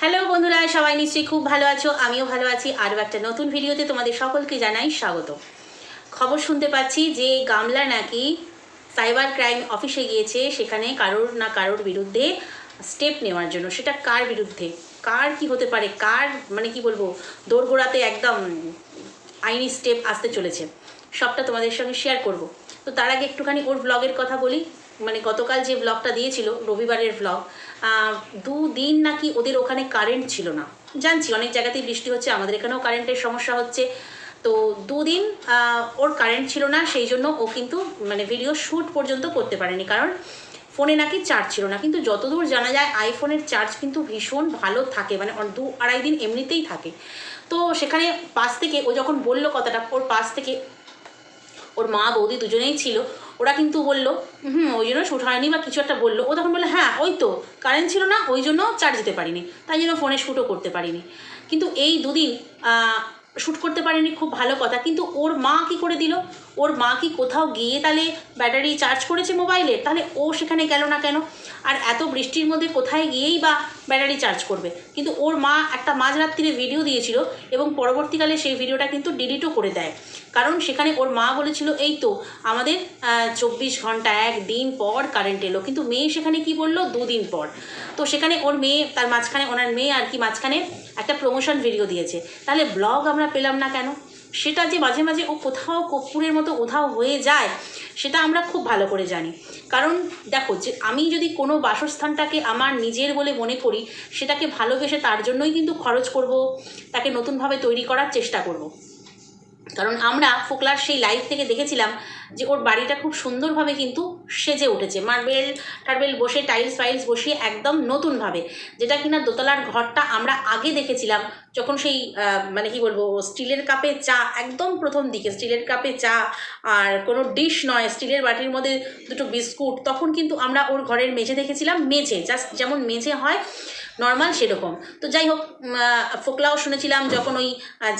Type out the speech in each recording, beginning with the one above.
Hello বন্ধুরা, সবাই নিশ্চয়ই খুব ভালো আছো, আমিও ভালো আছি। আরও একটা নতুন ভিডিওতে তোমাদের সকলকে জানাই স্বাগত। খবর শুনতে পাচ্ছি যে গামলা নাকি সাইবার ক্রাইম অফিসে গিয়েছে, সেখানে কারোর না কারোর বিরুদ্ধে স্টেপ নেওয়ার জন্য। সেটা কার বিরুদ্ধে? কার কি হতে পারে? কার মানে কি বলব? দোরগোড়াতে একদম আইনি স্টেপ আসতে চলেছে। সবটা তোমাদের সঙ্গে শেয়ার করব। তো তার আগে একটুখানি ওর ব্লগের কথা বলি। মানে গতকাল যে ব্লগটা দিয়েছিল, রবিবারের ব্লগ দুদিন নাকি ওদের ওখানে কারেন্ট ছিল না। জানছি, অনেক জায়গাতেই বৃষ্টি হচ্ছে, আমাদের এখানেও কারেন্টের সমস্যা হচ্ছে। তো দুদিন ওর কারেন্ট ছিল না, সেই জন্য ও কিন্তু মানে ভিডিও শ্যুট পর্যন্ত করতে পারেনি। কারণ ফোনে নাকি চার্জ ছিল না। কিন্তু যতদূর জানা যায় আইফোনের চার্জ কিন্তু ভীষণ ভালো থাকে। মানে দু আড়াই দিন এমনিতেই থাকে। তো সেখানে পাশ থেকে ও যখন বলল কথাটা, ওর পাশ থেকে ওর মা বৌদি দুজনেই ছিল ওরা কিন্তু বলল, হুম, ওই জন্য শ্যুট হয়নি বা কিছু একটা বলল। ও তখন বলল হ্যাঁ ওই তো কারেন্ট ছিল না, ওই জন্য চার্জ দিতে পারিনি। তাই জন্য ফোনে শ্যুটও করতে পারিনি। কিন্তু এই দুদিন শ্যুট করতে পারেনি, খুব ভালো কথা। কিন্তু ওর মা কি করে দিল? ওর মা কি কোথাও গিয়ে তাহলে ব্যাটারি চার্জ করেছে মোবাইলে তাহলে ও সেখানে গেল না কেন? আর এত বৃষ্টির মধ্যে কোথায় গিয়েই বা ব্যাটারি চার্জ করবে? কিন্তু ওর মা একটা মাঝরাত্রিরে ভিডিও দিয়েছিল এবং পরবর্তীকালে সেই ভিডিওটা কিন্তু ডিলিটও করে দেয়। কারণ সেখানে ওর মা বলেছিল, এই তো আমাদের চব্বিশ ঘণ্টা একদিন পর কারেন্ট এলো। কিন্তু মেয়ে সেখানে কি বলল? দুদিন পর। তো সেখানে ওর মেয়ে, তার মাঝখানে, ওনার মেয়ে আর কি মাঝখানে একটা প্রমোশন ভিডিও দিয়েছে। তাহলে ব্লগ আমরা পেলাম না কেন? সেটা যে মাঝে মাঝে ও কোথাও কর্পূরের মতো কোথাও হয়ে যায়, সেটা আমরা খুব ভালো করে জানি। কারণ দেখো যে আমি যদি কোনো বাসস্থানটাকে আমার নিজের বলে মনে করি, সেটাকে ভালোবেসে তার জন্যই কিন্তু খরচ করব, তাকে নতুনভাবে তৈরি করার চেষ্টা করব। কারণ আমরা ফোকলার সেই লাইভ থেকে দেখেছিলাম যে ওর বাড়িটা খুব সুন্দরভাবে কিন্তু সেজে উঠেছে। মার্বেল টার্বেল বসে টাইলস ফাইলস বসিয়ে একদম নতুনভাবে। যেটা কিনা দোতলার ঘরটা আমরা আগে দেখেছিলাম যখন সেই মানে কি বলব, স্টিলের কাপে চা, একদম প্রথম দিকে স্টিলের কাপে চা আর কোনো ডিশ নয়, স্টিলের বাটির মধ্যে দুটো বিস্কুট, তখন কিন্তু আমরা ওর ঘরের মেঝে দেখেছিলাম, মেঝে জাস্ট যেমন মেঝে হয় নর্মাল সেরকম। তো যাই হোক ফোকলাও শুনেছিলাম যখন ওই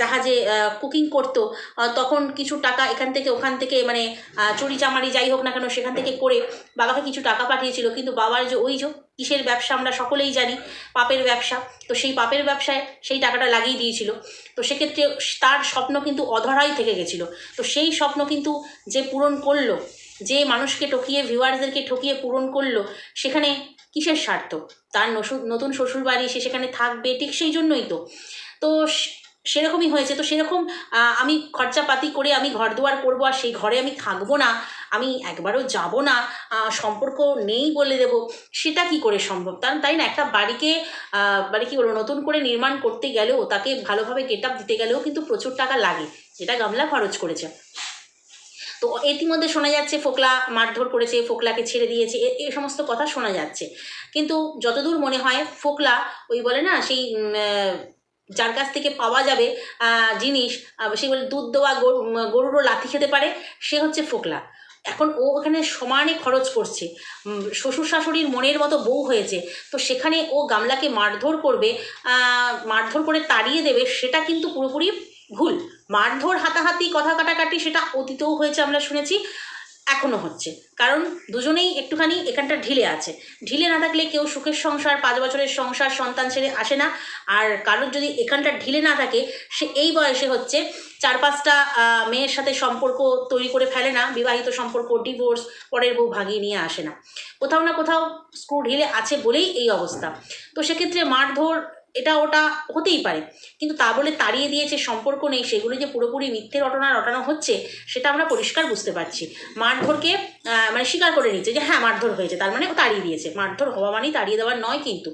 জাহাজে কুকিং করতো তখন কিছু টাকা এখান থেকে ওখান থেকে মানে চুরি চামারি যাই হোক না কেন সেখান থেকে করে বাবাকে কিছু টাকা পাঠিয়েছিল। কিন্তু বাবার যে ওই যে কিসের ব্যবসা আমরা সকলেই জানি, পাপের ব্যবসা। তো সেই পাপের ব্যবসায় সেই টাকাটা লাগিয়ে দিয়েছিল। তো সেক্ষেত্রে তার স্বপ্ন কিন্তু অধরাই থেকে গেছিল। তো সেই স্বপ্ন কিন্তু যে পূরণ করল, যে মানুষকে ঠকিয়ে ভিউয়ার্সদেরকে ঠকিয়ে পূরণ করল, সেখানে কিসের স্বার্থ? তার নতুন শ্বশুর বাড়ি সে সেখানে থাকবে, ঠিক সেই জন্যই তো। তো সেরকমই হয়েছে। তো সেরকম আমি খরচাপাতি করে আমি ঘর দুয়ার করব আর সেই ঘরে আমি থাকব না, আমি একবারও যাব না সম্পর্ক নেই বলে দেব, সেটা কি করে সম্ভব? তার, তাই না? একটা বাড়িকে মানে কি বলব, নতুন করে নির্মাণ করতে গেলেও, তাকে ভালোভাবে গেট আপ দিতে গেলেও কিন্তু প্রচুর টাকা লাগে, যেটা গামলা খরচ করেছে। তো ইতিমধ্যে শোনা যাচ্ছে ফোকলা মারধর করেছে, ফোকলাকে ছেড়ে দিয়েছে এই সমস্ত কথা শোনা যাচ্ছে। কিন্তু যতদূর মনে হয় ফোকলা ওই বলে না, সেই যার কাছ থেকে পাওয়া যাবে জিনিস সে বলে দুধ দেওয়া গরু গরুরও লাথি খেতে পারে, সে হচ্ছে ফোকলা। এখন ও ওখানে সমানে খরচ করছে। শ্বশুর শাশুড়ির মনের মতো বউ হয়েছে। তো সেখানে ও গামলাকে মারধর করবে মারধর করে তাড়িয়ে দেবে, সেটা কিন্তু পুরোপুরি ভুল। মারধর হাতাহাতি কথা কাটাকাটি সেটা অতীতেও হয়েছে আমরা শুনেছি এখনও হচ্ছে। কারণ দুজনেই একটুখানি এখানটা ঢিলে আছে। ঢিলে না থাকলে কেউ সুখের সংসার, পাঁচ বছরের সংসার, সন্তান ছেড়ে আসে না। আর কারোর যদি এখানটা ঢিলে না থাকে, সে এই বয়সে হচ্ছে চার পাঁচটা মেয়ের সাথে সম্পর্ক তৈরি করে ফেলে না, বিবাহিত সম্পর্ক, ডিভোর্স, পরের বউ ভাগিয়ে নিয়ে আসে না। কোথাও না কোথাও স্ক্রু ঢিলে আছে বলেই এই অবস্থা। তো সেক্ষেত্রে মারধর এটা ওটা হতেই পারে। কিন্তু তা বলে তাড়িয়ে দিয়েছে সম্পর্ক নেই, সেগুলো যে পুরোপুরি মিথ্যে রটনা রটানো হচ্ছে, সেটা আমরা পরিষ্কার বুঝতে পারছি। মারধরকে মানে স্বীকার করে নিচ্ছে যে হ্যাঁ মারধর হয়েছে, তার মানে ও তাড়িয়ে দিয়েছে। মারধর হওয়া মানেই তাড়িয়ে দেওয়ার নয় কিন্তু।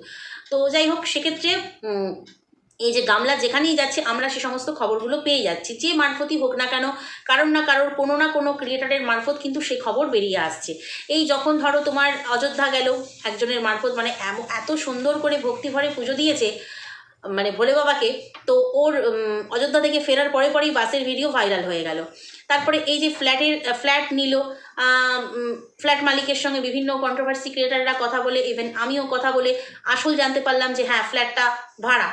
তো যাই হোক, সেক্ষেত্রে এই যে গামলা যেখানেই যাচ্ছে, আমরা সে সমস্ত খবরগুলো পেয়ে যাচ্ছি। যে মারফতই হোক না কেন, কারোর না কারোর কোনো না কোনো ক্রিয়েটারের মারফত কিন্তু সে খবর বেরিয়ে আসছে। এই যখন ধরো তোমার অযোধ্যা গেল, একজনের মারফত মানে এত সুন্দর করে ভক্তিভরে পুজো দিয়েছে মানে ভোলে বাবাকে, তো ওর অযোধ্যা থেকে ফেরার পরে পরেই বাসের ভিডিও ভাইরাল হয়ে গেল। তারপরে এই যে ফ্ল্যাটের ফ্ল্যাট নিল ফ্ল্যাট মালিকের সঙ্গে বিভিন্ন কন্ট্রোভার্সি ক্রিয়েটাররা কথা বলে ইভেন আমিও কথা বলে, আসল জানতে পারলাম যে হ্যাঁ ফ্ল্যাটটা ভাড়া।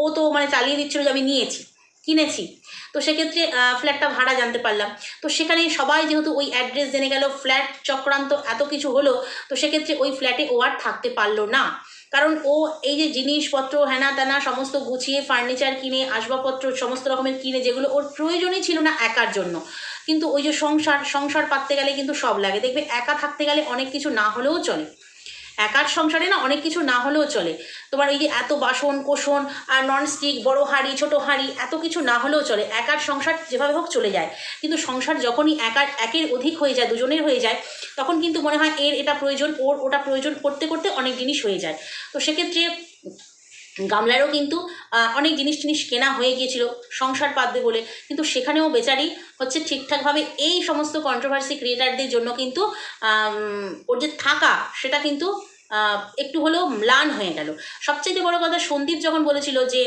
ও তো মানে চালিয়ে দিচ্ছিল যে আমি নিয়েছি, কিনেছি। তো সেক্ষেত্রে ফ্ল্যাটটা ভাড়া জানতে পারলাম। তো সেখানে সবাই যেহেতু ওই অ্যাড্রেস জেনে গেল ফ্ল্যাট চক্রান্ত এত কিছু হলো, তো সেক্ষেত্রে ওই ফ্ল্যাটে ও আর থাকতে পারল না। কারণ ও এই যে জিনিসপত্র হেনা তেনা সমস্ত গুছিয়ে ফার্নিচার কিনে, আসবাবপত্র, সমস্ত রকমের কিনে, যেগুলো ওর প্রয়োজনই ছিল না একার জন্য। কিন্তু ওই যে সংসার সংসার পাততে গেলে কিন্তু সব লাগে। দেখবে একা থাকতে গেলে অনেক কিছু না হলেও চলে। একার সংসারে না অনেক কিছু না হলেও চলে। তোমার এই যে এত বাসন কোষণ আর ননস্টিক বড় হাঁড়ি, ছোটো হাঁড়ি, এত কিছু না হলেও চলে। একার সংসার যেভাবে হোক চলে যায়। কিন্তু সংসার যখনই একার, একের অধিক হয়ে যায়, দুজনের হয়ে যায়, তখন কিন্তু মনে হয় এর এটা প্রয়োজন, ওর ওটা প্রয়োজন, করতে করতে অনেক জিনিস হয়ে যায়। তো সেক্ষেত্রে গামলারও কিন্তু অনেক জিনিস টিনিস কেনা হয়ে গিয়েছিল, সংসার পাতবে বলে। কিন্তু সেখানেও বেচারি হচ্ছে ঠিকঠাকভাবে এই সমস্ত কন্ট্রোভার্সি ক্রিয়েটারদের জন্য কিন্তু ওর যে থাকা, সেটা কিন্তু একটু হলেও ম্লান হয়ে গেল। সবচেয়ে বড় কথা সন্দীপ যখন বলেছিল যে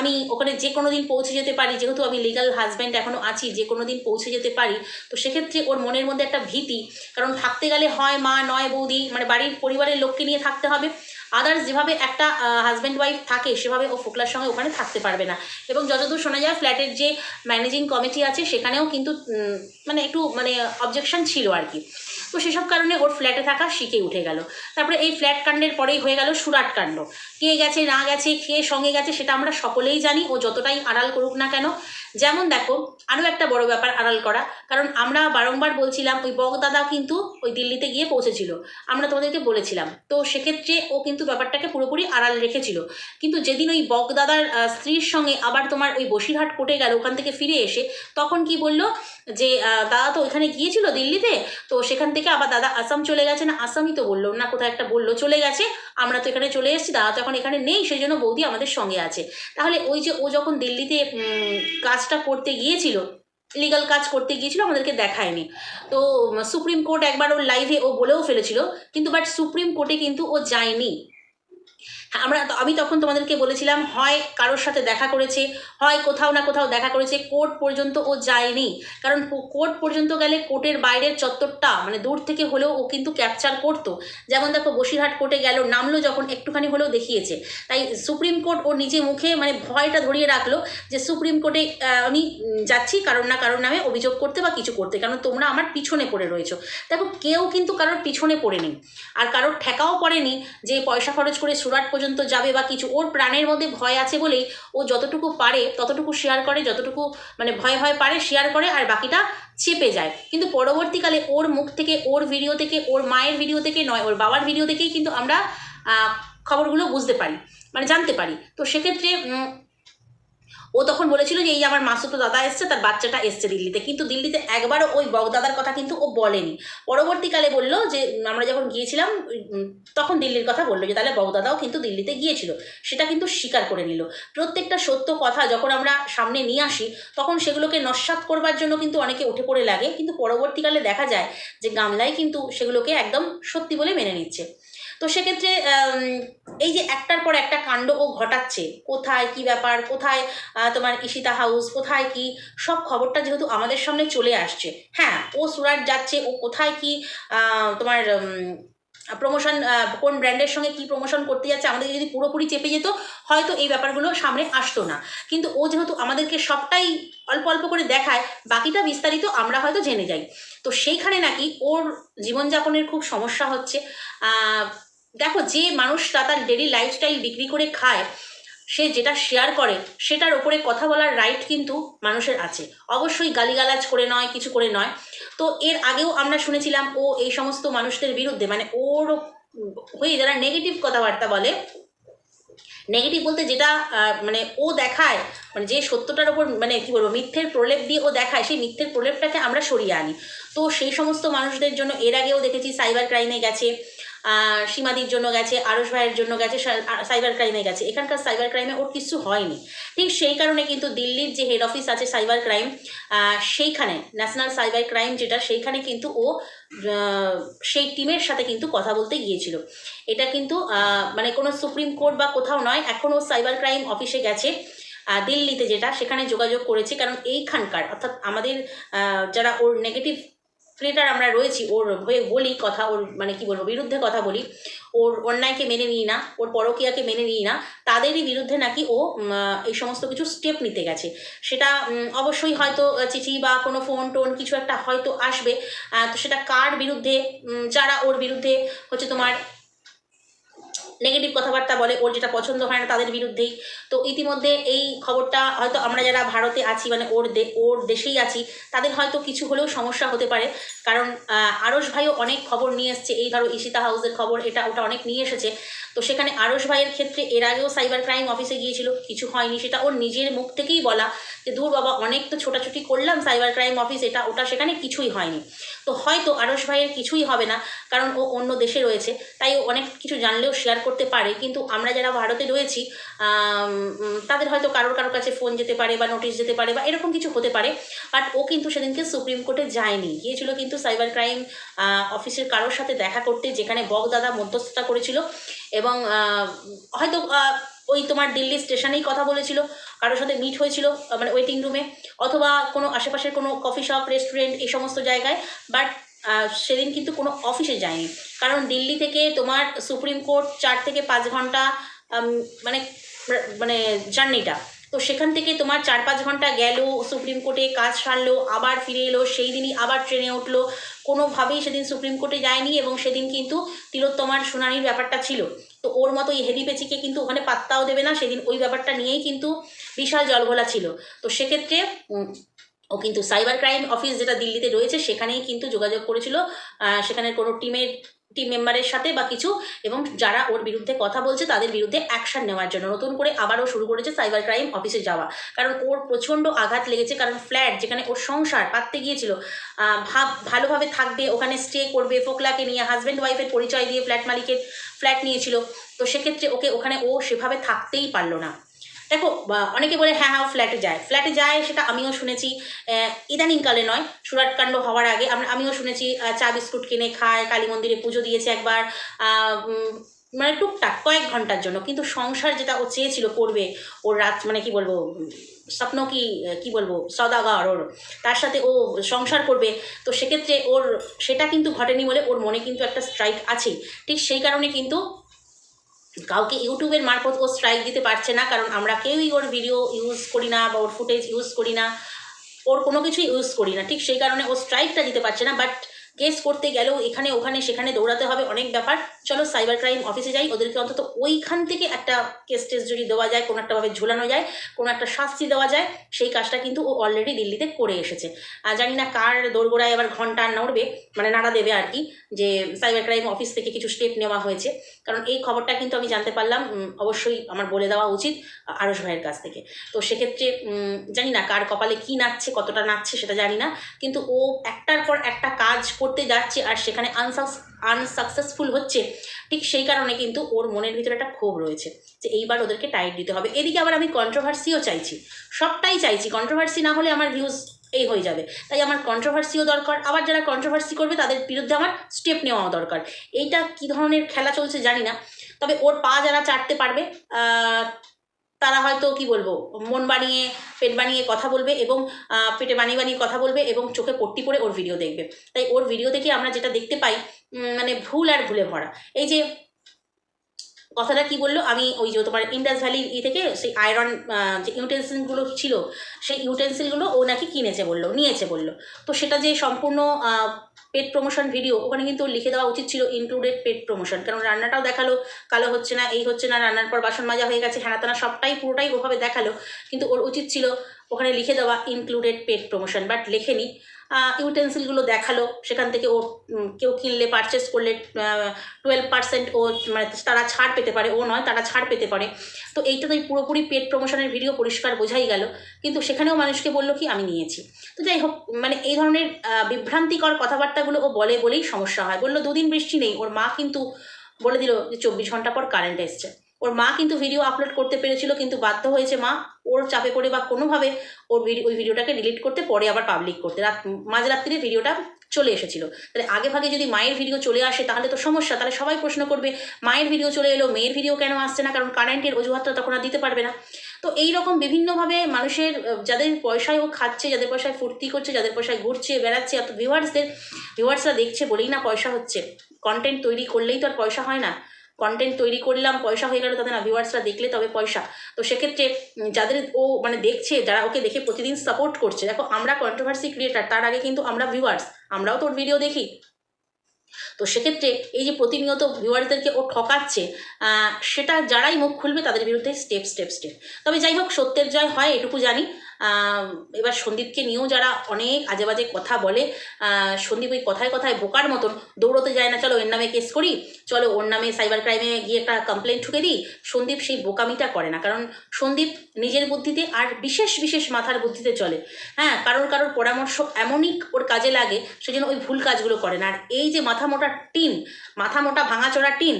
আমি ওখানে যে কোনো দিন পৌঁছে যেতে পারি, যেহেতু আমি লিগাল হাজব্যান্ড এখনও আছি, যে কোনো দিন পৌঁছে যেতে পারি, তো সেক্ষেত্রে ওর মনের মধ্যে একটা ভীতি। কারণ থাকতে গেলে হয় মা, নয় বৌদি মানে বাড়ির পরিবারের লোককে নিয়ে থাকতে হবে। আদার্স যেভাবে একটা হাজব্যান্ড ওয়াইফ থাকে, সেভাবে ও ফোকলার সঙ্গে ওখানে থাকতে পারবে না। এবং যতদূর শোনা যায় ফ্ল্যাটের যে ম্যানেজিং কমিটি আছে, সেখানেও কিন্তু মানে একটু মানে অবজেকশন ছিল আর কি। তো সেসব কারণে ওর ফ্ল্যাটে থাকা শিখে উঠে গেল। তারপরে এই ফ্ল্যাট কাণ্ডের পরেই হয়ে গেল সুরাট কাণ্ড। কে গেছে, না গেছে, কে সঙ্গে গেছে, সেটা আমরা সকলেই জানি। ও যতটাই আড়াল করুক না কেন যেমন দেখো আরও একটা বড় ব্যাপার আড়াল করা। কারণ আমরা বারংবার বলছিলাম ওই বগদাদা কিন্তু ওই দিল্লিতে গিয়ে পৌঁছেছিল। আমরা তোমাদেরকে বলেছিলাম। তো সেক্ষেত্রে ও কিন্তু ব্যাপারটাকে পুরোপুরি আড়াল রেখেছিল। কিন্তু যেদিন ওই বগদাদার স্ত্রীর সঙ্গে আবার তোমার ওই বসিরহাট কোর্টে গেল ওখান থেকে ফিরে এসে তখন কি বলল যে দাদা তো ওইখানে গিয়েছিল দিল্লিতে তো সেখান থেকে আবার দাদা আসাম চলে গেছে না? আসামই তো বলল না কোথায় একটা বলল চলে গেছে। আমরা তো এখানে চলে এসেছি দাদা তো এখন এখানে নেই সেই জন্য বৌদি আমাদের সঙ্গে আছে। তাহলে ওই যে ও যখন দিল্লিতে উম, কাজটা করতে গিয়েছিল লিগাল কাজ করতে গিয়েছিল, আমাদেরকে দেখায়নি। তো সুপ্রিম কোর্ট একবার ওর লাইভে ও বলেও ফেলেছিল, কিন্তু বাট সুপ্রিম কোর্টে কিন্তু ও যায়নি। আমরা আমি তখন তোমাদেরকে বলেছিলাম, হয় কারোর সাথে দেখা করেছে, হয় কোথাও না কোথাও দেখা করেছে, কোর্ট পর্যন্ত ও যায়নি। কারণ কোর্ট পর্যন্ত গেলে কোর্টের বাইরের চত্বরটা মানে দূর থেকে হলেও ও কিন্তু ক্যাপচার করতো। যেমন দেখো, বসিরহাট কোর্টে গেল, নামলো যখন, একটুখানি হলেও দেখিয়েছে। তাই সুপ্রিম কোর্ট ওর নিজে মুখে মানে ভয়টা ধরিয়ে রাখল যে সুপ্রিম কোর্টে আমি যাচ্ছি কারণ না কারোর নামে অভিযোগ করতে বা কিছু করতে, কারণ তোমরা আমার পিছনে পড়ে রয়েছো। দেখো, কেউ কিন্তু কারোর পিছনে পড়েনি। আর কারোর ঠেকাও পড়েনি যে পয়সা খরচ করে সুরাট পর্যন্ত যাবে বা কিছু, ওর প্রাণের মধ্যে ভয় আছে বলেই ও যতটুকু পারে, ততটুকু শেয়ার করে, যতটুকু মানে ভয় ভয় পারে শেয়ার করে আর বাকিটা চেপে যায়। কিন্তু পরবর্তীকালে ওর মুখ থেকে, ওর ভিডিও থেকে, ওর মায়ের ভিডিও থেকে নয়, ওর বাবার ভিডিও থেকেই কিন্তু আমরা খবরগুলো বুঝতে পারি মানে জানতে পারি। তো সেক্ষেত্রে ও তখন বলেছিল যে, এই আমার মাসুতো দাদা এসছে, তার বাচ্চাটা এসছে দিল্লিতে। কিন্তু দিল্লিতে একবারও ওই বগদাদার কথা কিন্তু ও বলেনি। পরবর্তীকালে বলল যে, আমরা যখন গিয়েছিলাম তখন দিল্লির কথা বলল যে, তাহলে বগদাদাও কিন্তু দিল্লিতে গিয়েছিল। সেটা কিন্তু স্বীকার করে নিল। প্রত্যেকটা সত্য কথা যখন আমরা সামনে নিয়ে আসি, তখন সেগুলোকে নস্বাত করবার জন্য কিন্তু অনেকে উঠে পড়ে লাগে। কিন্তু পরবর্তীকালে দেখা যায় যে গামলাই কিন্তু সেগুলোকে একদম সত্যি বলে মেনে নিচ্ছে। তো সেক্ষেত্রে এই যে একটার পর একটা কাণ্ড ও ঘটাচ্ছে, কোথায় কি ব্যাপার, কোথায় তোমার ইশিতা হাউস কোথায় কি, সব খবরটা যেহেতু আমাদের সামনে চলে আসছে। হ্যাঁ ও সুরাট যাচ্ছে, ও কোথায় কি তোমার প্রমোশন কোন ব্র্যান্ডের সঙ্গে কি প্রমোশন করতে যাচ্ছে, আমাদের যদি পুরোপুরি চেপে যেত, হয়তো এই ব্যাপারগুলো সামনে আসতো না। কিন্তু ও যেহেতু আমাদেরকে সবটাই অল্প অল্প করে দেখায়, বাকিটা বিস্তারিত আমরা হয়তো জেনে যাই। তো সেইখানে নাকি ওর জীবনযাপনের খুব সমস্যা হচ্ছে। দেখো, যে মানুষটা তার ডেলি লাইফস্টাইল বিক্রি করে খায়, সে যেটা শেয়ার করে, সেটার ওপরে কথা বলার রাইট কিন্তু মানুষের আছে। অবশ্যই গালিগালাজ করে নয়, কিছু করে নয়। তো এর আগেও আমরা শুনেছিলাম, ও এই সমস্ত মানুষদের বিরুদ্ধে মানে ওর হয়ে যারা নেগেটিভ কথাবার্তা বলে নেগেটিভ বলতে যেটা মানে ও দেখায় মানে যে সত্যটার ওপর মানে কী বলব, মিথ্যের প্রলেপ দিয়ে ও দেখায়, সেই মিথ্যের প্রলেপটাকে আমরা সরিয়ে আনি। তো সেই সমস্ত মানুষদের জন্য, এর আগেও দেখেছি সাইবার ক্রাইমে গেছে সীমাদির জন্য গেছে আরস ভাইয়ের জন্য গেছে সাইবার ক্রাইমে গেছে। এখানকার সাইবার ক্রাইমে ওর কিছু হয়নি। ঠিক সেই কারণে কিন্তু দিল্লির যে হেড অফিস আছে সাইবার ক্রাইম সেইখানে ন্যাশনাল সাইবার ক্রাইম যেটা, সেইখানে কিন্তু ও সেই টিমের সাথে কিন্তু কথা বলতে গিয়েছিল। এটা কিন্তু মানে কোনো সুপ্রিম কোর্ট বা কোথাও নয় এখনও সাইবার ক্রাইম অফিসে গেছে দিল্লিতে যেটা, সেখানে যোগাযোগ করেছে। কারণ এইখানকার, অর্থাৎ আমাদের যারা ওর নেগেটিভ ক্রিয়েটার আমরা রয়েছি, ওর হয়ে বলি কথা, ওর মানে কি বলব, বিরুদ্ধে কথা বলি। ওর অন্যায়কে মেনে নিই না, ওর পরকীয়াকে মেনে নিই না, তাদেরই বিরুদ্ধে নাকি ও এই সমস্ত কিছু স্টেপ নিতে গেছে। সেটা অবশ্যই হয়তো চিঠি বা কোনো ফোন টোন কিছু একটা হয়তো আসবে। তো সেটা কার বিরুদ্ধে যারা ওর বিরুদ্ধে হচ্ছে তোমার নেগেটিভ কথাবার্তা বলে, ওর যেটা পছন্দ হয় না তাদের বিরুদ্ধেই। তো ইতিমধ্যে এই খবরটা হয়তো আমরা যারা ভারতে আছি মানে ওর ওর দেশেই আছি, তাদের হয়তো কিছু হলেও সমস্যা হতে পারে। কারণ আরস ভাইও অনেক খবর নিয়ে এসছে। এই ধরো ইশিতা হাউসের খবর, এটা ওটা অনেক নিয়ে এসেছে। তো সেখানে আরশ ভাইয়ের ক্ষেত্রে এর আগেও সাইবার ক্রাইম অফিসে গিয়েছিল, কিছু হয়নি, সেটা ওর নিজের মুখ থেকেই বলা যে দূর বাবা, অনেক তো ছোটাছুটি করলাম সাইবার ক্রাইম অফিস এটা, ওটা সেখানে কিছুই হয়নি। তো হয়তো আরশ ভাইয়ের কিছুই হবে না, কারণ ও অন্য দেশে রয়েছে, তাই ও অনেক কিছু জানলেও শেয়ার করতে পারে, কিন্তু আমরা যারা ভারতে রয়েছি তাদের হয়তো কারোর কারোর কাছে ফোন যেতে পারে বা নোটিশ যেতে পারে বা এরকম কিছু হতে পারে বাট ও কিন্তু সেদিনকে সুপ্রিম কোর্টে যায়নি। গিয়েছিল কিন্তু সাইবার ক্রাইম অফিসের কারোর সাথে দেখা করতে, যেখানে বগদাদা মধ্যস্থতা করেছিল এবং হয়তো ওই তোমার দিল্লি স্টেশনেই কথা বলেছিল, কারোর সাথে মিট হয়েছিল মানে ওয়েটিং রুমে অথবা কোনো আশেপাশের কোনো কফি শপ রেস্টুরেন্ট এই সমস্ত জায়গায় বাট সেদিন কিন্তু কোনো অফিসে যায়নি। কারণ দিল্লি থেকে তোমার সুপ্রিম কোর্ট চার থেকে পাঁচ ঘণ্টা মানে মানে জার্নিটা। তো সেখান থেকে তোমার চার পাঁচ ঘণ্টা গেল, সুপ্রিম কোর্টে কাজ সারলো, আবার ফিরে এলো, সেই দিনই আবার ট্রেনে উঠল। কোনোভাবেই সেদিন সুপ্রিম কোর্টে যায়নি এবং সেদিন কিন্তু তিলোত্তমার শুনানির ব্যাপারটা ছিল। তো ওর মতো এই হেভি পেচিকে কিন্তু ওখানে পাত্তাও দেবে না, সেদিন ওই ব্যাপারটা নিয়েই কিন্তু বিশাল জলঘোলা ছিল। তো সেক্ষেত্রে ও কিন্তু সাইবার ক্রাইম অফিস যেটা দিল্লিতে রয়েছে, সেখানেই কিন্তু যোগাযোগ করেছিল। সেখানে কোনো টিমের টিম মেম্বারের সাথে বা কিছু, এবং যারা ওর বিরুদ্ধে কথা বলছে, তাদের বিরুদ্ধে অ্যাকশন নেওয়ার জন্য। নতুন করে আবারও শুরু করেছে সাইবার ক্রাইম অফিসে যাওয়া। কারণ ওর প্রচণ্ড আঘাত লেগেছে, কারণ ফ্ল্যাট যেখানে ওর সংসার পাততে গিয়েছিল ভাব, ভালোভাবে থাকবে, ওখানে স্টে করবে, ফোকলাকে নিয়ে হাজব্যান্ড ওয়াইফের পরিচয় দিয়ে ফ্ল্যাট মালিকের ফ্ল্যাট নিয়েছিল। তো সেক্ষেত্রে ওকে, ওখানে ও সেভাবে থাকতেই পারল না। দেখো অনেকে বলে হ্যাঁ হ্যাঁ ফ্ল্যাটে যায়। ফ্ল্যাটে যায়, সেটা আমিও শুনেছি। ইদানিংকালে নয় সুরাটকাণ্ড হওয়ার আগে আমরা, আমিও শুনেছি চা বিস্কুট কিনে খায়, কালী মন্দিরে পুজো দিয়েছে একবার মানে টুকটাক কয়েক ঘণ্টার জন্য। কিন্তু সংসার যেটা ও চেয়েছিল করবে, ওর রাত মানে কি বলব, স্বপ্ন কি কি বলব, সদাগর ওর। তার সাথে ও সংসার করবে, তো সেক্ষেত্রে ওর, সেটা কিন্তু ঘটেনি বলে ওর মনে কিন্তু একটা স্ট্রাইক আছেই ঠিক সেই কারণে কিন্তু কাউকে ইউটিউবের মারফত ও স্ট্রাইক দিতে পারছে না, কারণ আমরা কেউই ওর ভিডিও ইউজ করি না বা ওর ফুটেজ ইউজ করি না, ওর কোনো কিছুই ইউজ করি না। ঠিক সেই কারণে ও স্ট্রাইকটা দিতে পারছে না বাট কেস করতে গেলেও এখানে, ওখানে, সেখানে দৌড়াতে হবে, অনেক ব্যাপার। চলো সাইবার ক্রাইম অফিসে যাই, ওদেরকে অন্তত ওইখান থেকে একটা কেস টেস যদি দেওয়া যায়, কোনো একটাভাবে ঝুলানো যায়, কোনো একটা শাস্তি দেওয়া যায়, সেই কাজটা কিন্তু ও অলরেডি দিল্লিতে করে এসেছে। আর জানি না কার দোরগোড়ায় এবার ঘণ্টা নড়বে মানে নাড়া দেবে আর কি, যে সাইবার ক্রাইম অফিস থেকে কিছু স্টেপ নেওয়া হয়েছে। কারণ এই খবরটা কিন্তু আমি জানতে পারলাম অবশ্যই আমার বলে দেওয়া উচিত আরস ভাইয়ের কাছ থেকে। তো সেক্ষেত্রে জানি না কার কপালে কি নাচছে, কতটা নাচছে সেটা জানি না, কিন্তু ও একটার পর একটা কাজ করতে যাচ্ছে আর সেখানে আনসাকস আনসাকসেসফুল হচ্ছে, ঠিক সেই কারণে কিন্তু ওর মনের ভিতরে একটা ক্ষোভ রয়েছে যে এইবার ওদেরকে টাইট দিতে হবে। এদিকে আবার আমি কন্ট্রোভার্সিও চাইছি, সবটাই চাইছি। কন্ট্রোভার্সি না হলে আমার ভিউজ এই হয়ে যাবে। তাই আমার কন্ট্রোভার্সিও দরকার। আবার যারা কন্ট্রোভার্সি করবে, তাদের বিরুদ্ধে আমার স্টেপ নেওয়াও দরকার। এইটা কী ধরনের খেলা চলছে জানি না। তবে ওর পা যারা চাটতে পারবে তারা হয়তো কি বলব, মন বানিয়ে, পেট বানিয়ে কথা বলবে এবং পেটে বানিয়ে বানিয়ে কথা বলবে এবং চোখে পট্টি পরে ওর ভিডিও দেখবে। তাই ওর ভিডিও দেখে আমরা যেটা দেখতে পাই মানে ভুল আর ভুলে ভরা। এই যে কথাটা কি বলল? আমি ওই যে তোমার ইন্ডাস ভ্যালি ই থেকে সেই আয়রন যে ইউটেন্সিলগুলো ছিল, সেই ইউটেন্সিলগুলো ও নাকি কিনেছে বলল, নিয়েছে বলল। তো সেটা যে সম্পূর্ণ পেট প্রমোশন ভিডিও ওখানে কিন্তু লিখে দেওয়া উচিত ছিল ইনক্লুডেড পেট প্রমোশন কারণ রান্নাটাও দেখাল, কালো হচ্ছে না, এই হচ্ছে না, রান্নার পর বাসন মাজা হয়ে গেছে হ্যানাতানা সবটাই পুরোটাই ওভাবে দেখাল। কিন্তু ওর উচিত ছিল ওখানে লিখে দেওয়া ইনক্লুডেড পেট প্রমোশন বাট লেখেনি। ইউটেন্সিলগুলো দেখাল। সেখান থেকে ও কেউ কিনলে পারচেস করলে টুয়েলভ পার্সেন্ট ও মানে তারা ছাড় পেতে পারে। ও নয়, তারা ছাড় পেতে পারে। তো এইটা তো পুরোপুরি পেট প্রমোশনের ভিডিও পরিষ্কার বোঝাই গেল। কিন্তু সেখানেও মানুষকে বলল কি, আমি নিয়েছি। তো যাই হোক মানে এই ধরনের বিভ্রান্তিকর কথাবার্তাগুলো ও বলে বলেই সমস্যা হয়। বলল, দুদিন বৃষ্টি নেই। ওর মা কিন্তু বলে দিল যে, চব্বিশ ঘণ্টা পর কারেন্ট এসছে। ওর মা কিন্তু ভিডিও আপলোড করতে পেরেছিল, কিন্তু বাধ্য হয়েছে মা ওর চাপে পড়ে বা কোনোভাবে ওর ভিডিও ওই ভিডিওটাকে ডিলিট করতে, পরে আবার পাবলিক করতে। রাত মাঝরাত্রিরে ভিডিওটা চলে এসেছিল। তাহলে আগে ভাগে যদি মায়ের ভিডিও চলে আসে, তাহলে তো সমস্যা। তাহলে সবাই প্রশ্ন করবে, মায়ের ভিডিও চলে এলো, মেয়ের ভিডিও কেন আসছে না? কারণ কারেন্টের অজুহাতটা তখন আর দিতে পারবে না। তো এই রকম বিভিন্নভাবে মানুষের যাদের পয়সায় ও খাচ্ছে, যাদের পয়সায় ফুর্তি করছে, যাদের পয়সায় ঘুরছে, বেড়াচ্ছে অত ভিউয়ার্সদের ভিউয়ার্সরা দেখছে বলেই না পয়সা হচ্ছে। কন্টেন্ট তৈরি করলেই তো আর পয়সা হয় না। কন্টেন্ট তৈরি করলাম, পয়সা হয়ে গেল, তাদের না ভিউয়ার্সরা দেখলে তবে পয়সা। তো সেক্ষেত্রে যাদের ও মানে দেখছে, যারা ওকে দেখে প্রতিদিন সাপোর্ট করছে, দেখো আমরা কন্ট্রোভার্সি ক্রিয়েটার তার আগে কিন্তু আমরা ভিউয়ার্স আমরাও তোর ভিডিও দেখি। তো সেক্ষেত্রে এই যে প্রতিনিয়ত ভিউয়ারদেরকে ও ঠকাচ্ছে সেটা যারাই মুখ খুলবে তাদের বিরুদ্ধে স্টেপ স্টেপ স্টেপ তবে যাই হোক, সত্যের জয় হয়, এটুকু জানি। এবার সন্দীপকে নিয়েও যারা অনেক আজে বাজে কথা বলে সন্দীপ ওই কথায় কথায় বোকার মতন দৌড়তে যায় না, চলো এর নামে কেস করি, চলো ওর নামে সাইবার ক্রাইমে গিয়ে একটা কমপ্লেন ঠুকে দিই, সন্দীপ সেই বোকামিটা করে না, কারণ সন্দীপ নিজের বুদ্ধিতে আর বিশেষ বিশেষ মাথার বুদ্ধিতে চলে। হ্যাঁ কারোর কারোর পরামর্শ এমনই ওর কাজে লাগে, সেজন্য ওই ভুল কাজগুলো করে না। আর এই যে মাথা মোটা টিন, মাথা মোটা ভাঙাচোরা টিন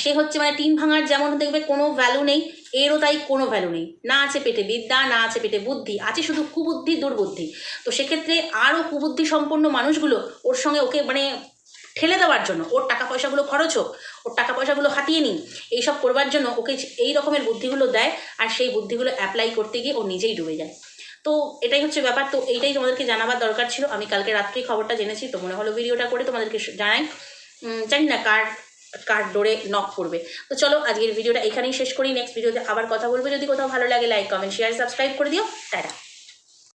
সে হচ্ছে মানে টিন ভাঙার যেমন দেখবে কোনো ভ্যালু নেই এরও তাই কোনো ভ্যালু নেই। না আছে পেটে বিদ্যা, না আছে পেটে বুদ্ধি, আছে শুধু কুবুদ্ধি, দুর্বুদ্ধি। তো সেক্ষেত্রে আরও কুবুদ্ধি সম্পন্ন মানুষগুলো ওর সঙ্গে ওকে মানে ঠেলে দেওয়ার জন্য, ওর টাকা পয়সাগুলো খরচ হোক, ওর টাকা পয়সাগুলো হাতিয়ে নিন, এইসব করবার জন্য ওকে এই রকমের বুদ্ধিগুলো দেয় আর সেই বুদ্ধিগুলো অ্যাপ্লাই করতে গিয়ে ও নিজেই ডুবে যায়। তো এটাই হচ্ছে ব্যাপার। তো এইটাই তোমাদেরকে জানাবার দরকার ছিল। আমি কালকে রাত্রেই খবরটা জেনেছি। তো মনে হলো ভিডিওটা করে তোমাদেরকে জানাই। জানি না কার কার ডোরে নক করবে। তো চলো আজকের ভিডিওটা এখানেই শেষ করি। নেক্সট ভিডিওতে আবার কথা বলব। যদি কোথাও ভালো লাগে লাইক কমেন্ট শেয়ার সাবস্ক্রাইব করে দিও। টাটা।